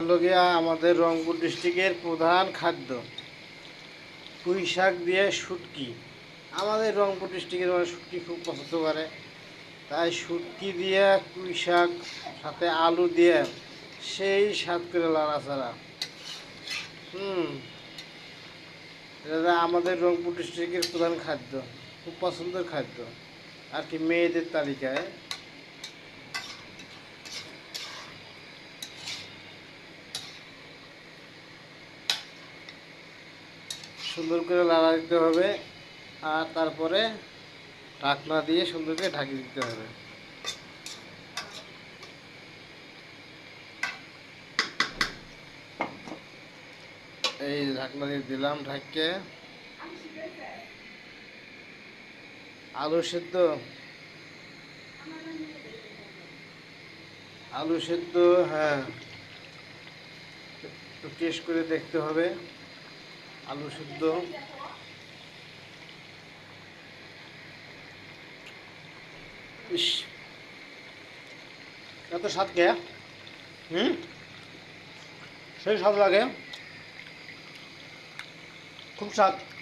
হলো গিয়া আমাদের রংপুর ডিস্ট্রিক্টের প্রধান খাদ্য। পুঁই শাক দিয়ে শুটকি। আমাদের রংপুর ডিস্ট্রিক্টের মানে শুটকি খুব পছন্দ করে। তাই শুটকি দিয়ে পুঁই শাক সাথে আলু দিয়ে সেই স্বাদ করে লাড়াছাড়া হুম, এটা আমাদের রংপুর ডিস্ট্রিক্টের প্রধান খাদ্য, খুব পছন্দের খাদ্য। আর কি মেয়েদের তালিকায়। সুন্দর করে লাগা দিতে হবে আর তারপরে ঢাকনা দিয়ে সুন্দর করে ঢাকি দিতে হবে। এই ঢাকনা দিয়ে দিলাম ঢাকে আলু সেদ্ধ। আলু সেদ্ধ হ্যাঁ। টেস্ট করে দেখতে হবে। আলু সিদ্ধ। ইস। এত স্বাদ কে? হুম? সেই স্বাদ লাগে। খুব স্বাদ।